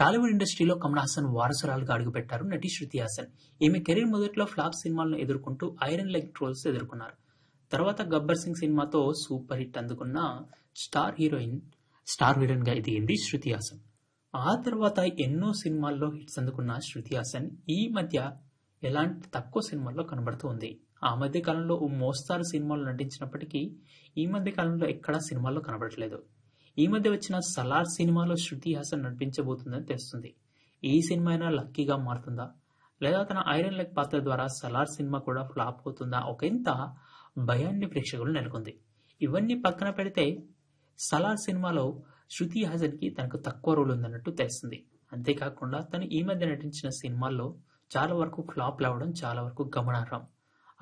టాలీవుడ్ ఇండస్ట్రీలో కమల్ హాసన్ వారసురాలుగా అడుగుపెట్టారు నటి శృతి హాసన్. ఈమె కెరీర్ మొదట్లో ఫ్లాప్ సినిమాలను ఎదుర్కొంటూ ఐరన్ లెగ్ ట్రోల్స్ ఎదుర్కొన్నారు. తర్వాత గబ్బర్ సింగ్ సినిమాతో సూపర్ హిట్ అందుకున్న స్టార్ హీరోయిన్ స్టార్ హీరోయిన్గా ఎదిగింది శృతి హాసన్. ఆ తర్వాత ఎన్నో సినిమాల్లో హిట్స్ అందుకున్న శృతి హాసన్ ఈ మధ్య ఎలాంటి తక్కువ సినిమాల్లో కనబడుతూ ఉంది. ఆ మధ్య కాలంలో ఓ మోస్తారు సినిమాలు నటించినప్పటికీ ఈ మధ్య కాలంలో ఎక్కడా సినిమాల్లో కనబడట్లేదు. ఈ మధ్య వచ్చిన సలార్ సినిమాలో శృతి హాసన్ నటించబోతుందని తెలుస్తుంది. ఈ సినిమా అయినా లక్కీగా మారుతుందా? లేదా తన ఐరన్ లెగ్ పాత్ర ద్వారా సలార్ సినిమా కూడా ఫ్లాప్ అవుతుందా? ఒక ఇంత భయాన్ని ప్రేక్షకులు నెలకొంది. ఇవన్నీ పక్కన పెడితే సలార్ సినిమాలో శృతి హాసన్కి తనకు తక్కువ రోల్ ఉందన్నట్టు తెలుస్తుంది. అంతేకాకుండా తను ఈ మధ్య నటించిన సినిమాల్లో చాలా వరకు ఫ్లాప్ అవ్వడం చాలా వరకు గమనార్హం.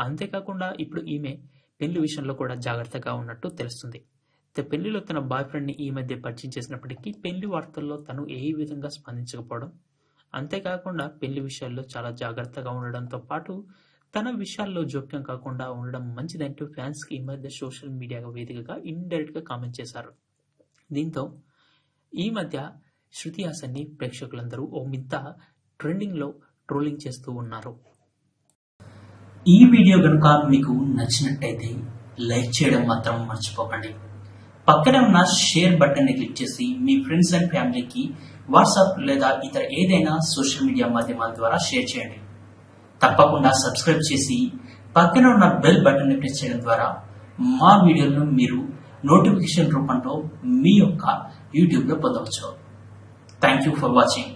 అంతేకాకుండా ఇప్పుడు ఈమె పెళ్ళి విషయంలో కూడా జాగ్రత్తగా ఉన్నట్టు తెలుస్తుంది. పెళ్ళిలో తన బాయ్ ఫ్రెండ్ని ఈ మధ్య పరిచయం చేసినప్పటికీ పెళ్ళి వార్తల్లో తను ఏ విధంగా స్పందించకపోవడం అంతేకాకుండా పెళ్ళి విషయాల్లో చాలా జాగ్రత్తగా ఉండడంతో పాటు తన విషయాల్లో జోక్యం కాకుండా ఉండడం మంచిదంటూ ఫ్యాన్స్కి ఈ మధ్య సోషల్ మీడియా వేదికగా ఇండైరెక్ట్గా కామెంట్ చేశారు. దీంతో ఈ మధ్య శృతి హాసన్ని ప్రేక్షకులందరూ ఓ మింత ట్రెండింగ్లో ట్రోలింగ్ చేస్తూ ఉన్నారు. ఈ వీడియో కనుక మీకు నచ్చినట్టయితే లైక్ చేయడం మాత్రం మర్చిపోకండి. పక్కనే ఉన్న షేర్ బటన్ని క్లిక్ చేసి మీ ఫ్రెండ్స్ అండ్ ఫ్యామిలీకి వాట్సాప్ లేదా ఇతర ఏదైనా సోషల్ మీడియా మాధ్యమాల ద్వారా షేర్ చేయండి. తప్పకుండా సబ్స్క్రైబ్ చేసి పక్కన ఉన్న బెల్ బటన్ని ప్రెస్ చేయడం ద్వారా మా వీడియోలను మీరు నోటిఫికేషన్ రూపంలో మీ యొక్క యూట్యూబ్లో పొందవచ్చు. Thank you for watching